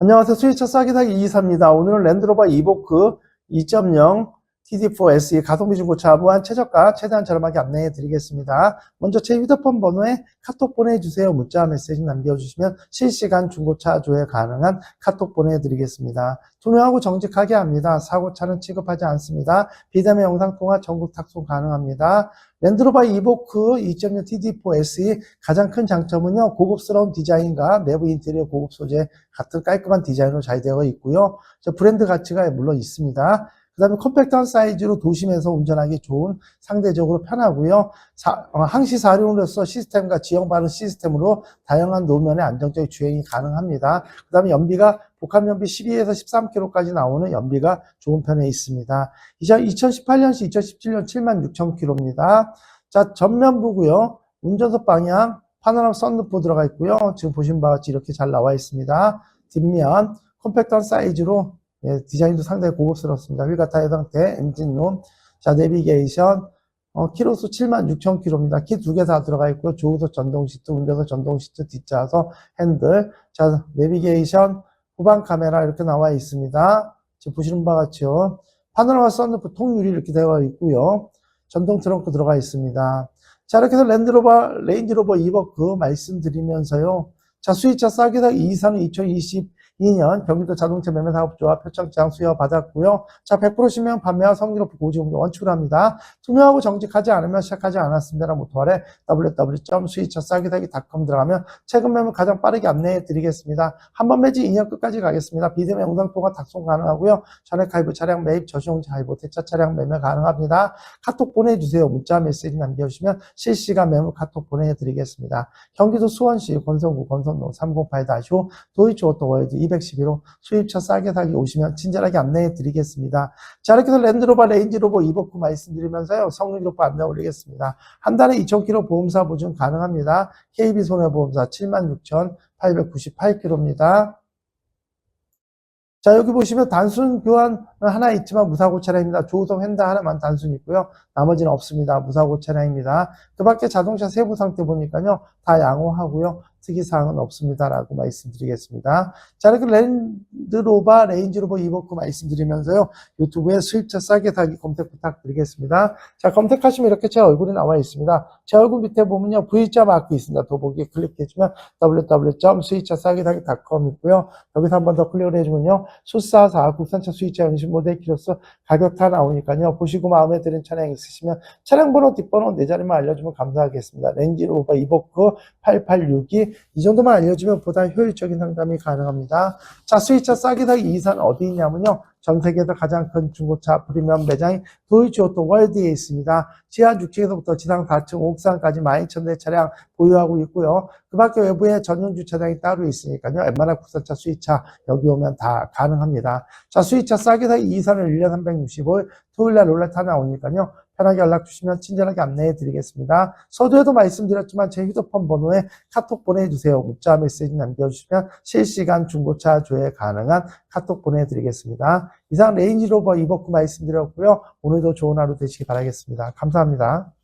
안녕하세요. 수입차 싸게 사기 이기사입니다. 오늘은 랜드로버 이보크 2.0 TD4 SE 가성비 중 고차 무한 최저가 최대한 저렴하게 안내해 드리겠습니다. 먼저 제 휴대폰 번호에 카톡 보내주세요. 문자 메시지 남겨주시면 실시간 중고차 조회 가능한 카톡 보내드리겠습니다. 투명하고 정직하게 합니다. 사고차는 취급하지 않습니다. 비대면 영상통화 전국 탁송 가능합니다. 랜드로버 이보크 2.0 TD4 SE 가장 큰 장점은요, 고급스러운 디자인과 내부 인테리어 고급 소재 같은 깔끔한 디자인으로 잘 되어 있고요. 저 브랜드 가치가 물론 있습니다. 그 다음에 컴팩트한 사이즈로 도심에서 운전하기 좋은 상대적으로 편하고요. 사- 어, 항시 사륜으로서 시스템과 지형 바른 시스템으로 다양한 노면의 안정적인 주행이 가능합니다. 그 다음에 연비가 복합 연비 12에서 13km까지 나오는 연비가 좋은 편에 있습니다. 이제 2018년시 2017년 7만 6천 킬로입니다. 자, 전면부고요. 운전석 방향, 파노라마 썬루프 들어가 있고요. 지금 보신 바와 같이 이렇게 잘 나와 있습니다. 뒷면 컴팩트한 사이즈로 예, 디자인도 상당히 고급스럽습니다. 휠과 타이어 상태, 엔진룸, 자 내비게이션, 어, 키로수 7만 6천 킬로입니다. 키 두 개 다 들어가 있고요. 조우석 전동 시트, 운전석 전동 시트, 뒷좌석, 핸들, 자 내비게이션, 후방 카메라 이렇게 나와 있습니다. 지금 보시는 바와 같이요. 파노라마 썬루프 통유리 이렇게 되어 있고요. 전동 트렁크 들어가 있습니다. 자, 이렇게 해서 랜드로버, 레인지로버 이버크 말씀드리면서요. 자, 수입차 싸게 사기 이사 는 2022년 경기도 자동차 매매 사업조합 표창장 수여 받았고요. 자, 100% 신명 판매와 성질 높은 고지 공개 원칙으로 합니다. 투명하고 정직하지 않으면 시작하지 않았습니다. 모토 아래 www.수입차 싸게 사기.com 들어가면 최근 매물 가장 빠르게 안내해 드리겠습니다. 한 번 매지 2년 끝까지 가겠습니다. 비대면 영상 통화 탁송 가능하고요. 전액 할부 차량 매입, 저시용자 할부, 대차 차량 매매 가능합니다. 카톡 보내주세요. 문자 메시지 남겨주시면 실시간 매물 카톡 보내드리겠습니다. 경기도 수원시 권성구 권선로 308-5 도이치 오토월드 211호 수입차 싸게 사기 오시면 친절하게 안내해 드리겠습니다. 자, 이렇게 해서 랜드로버 레인지로버 이버크 말씀드리면서요. 성능 기록부 안내 올리겠습니다. 한 달에 2,000km 보험사 보증 가능합니다. KB손해보험사 76,898km입니다. 자, 여기 보시면 단순 교환 어, 하나 있지만 무사고 차량입니다. 조우성 휀다 하나만 단순히 있고요. 나머지는 없습니다. 무사고 차량입니다. 그 밖에 자동차 세부 상태 보니까요. 다 양호하고요. 특이사항은 없습니다라고 말씀드리겠습니다. 자, 이렇게 랜드로버, 레인지로버 이버크 말씀드리면서요. 유튜브에 수입차 싸게 사기 검색 부탁드리겠습니다. 자, 검색하시면 이렇게 제 얼굴이 나와 있습니다. 제 얼굴 밑에 보면요. V자 마크 있습니다. 도보기에 클릭해주면 www.수입차싸게 사기.com 있고요. 여기서 한 번 더 클릭을 해주면요. 수사사 국산차 수입차 연심 모델 키로서 가격 다 나오니까요. 보시고 마음에 드는 차량 있으시면 차량 번호, 뒷번호 네 자리만 알려주면 감사하겠습니다. 렌지로버 이버크 8862 이 정도만 알려주면 보다 효율적인 상담이 가능합니다. 자, 수입차 싸게 사기 이사는 어디 있냐면요. 전 세계에서 가장 큰 중고차 프리미엄 매장인 도이치 오토 월드에 있습니다. 지하 6층에서부터 지상 4층, 옥상까지 12,000대 차량 보유하고 있고요. 그 밖에 외부에 전용 주차장이 따로 있으니까요. 웬만한 국산차, 수입차 여기 오면 다 가능합니다. 자, 수입차 싸게 사기 이산을 1년 365일 토요일 날 롤레타 나오니까요. 편하게 연락 주시면 친절하게 안내해 드리겠습니다. 서두에도 말씀드렸지만 제 휴대폰 번호에 카톡 보내주세요. 문자 메시지 남겨주시면 실시간 중고차 조회 가능한 카톡 보내드리겠습니다. 이상 레인지로버 이버크 말씀드렸고요. 오늘도 좋은 하루 되시기 바라겠습니다. 감사합니다.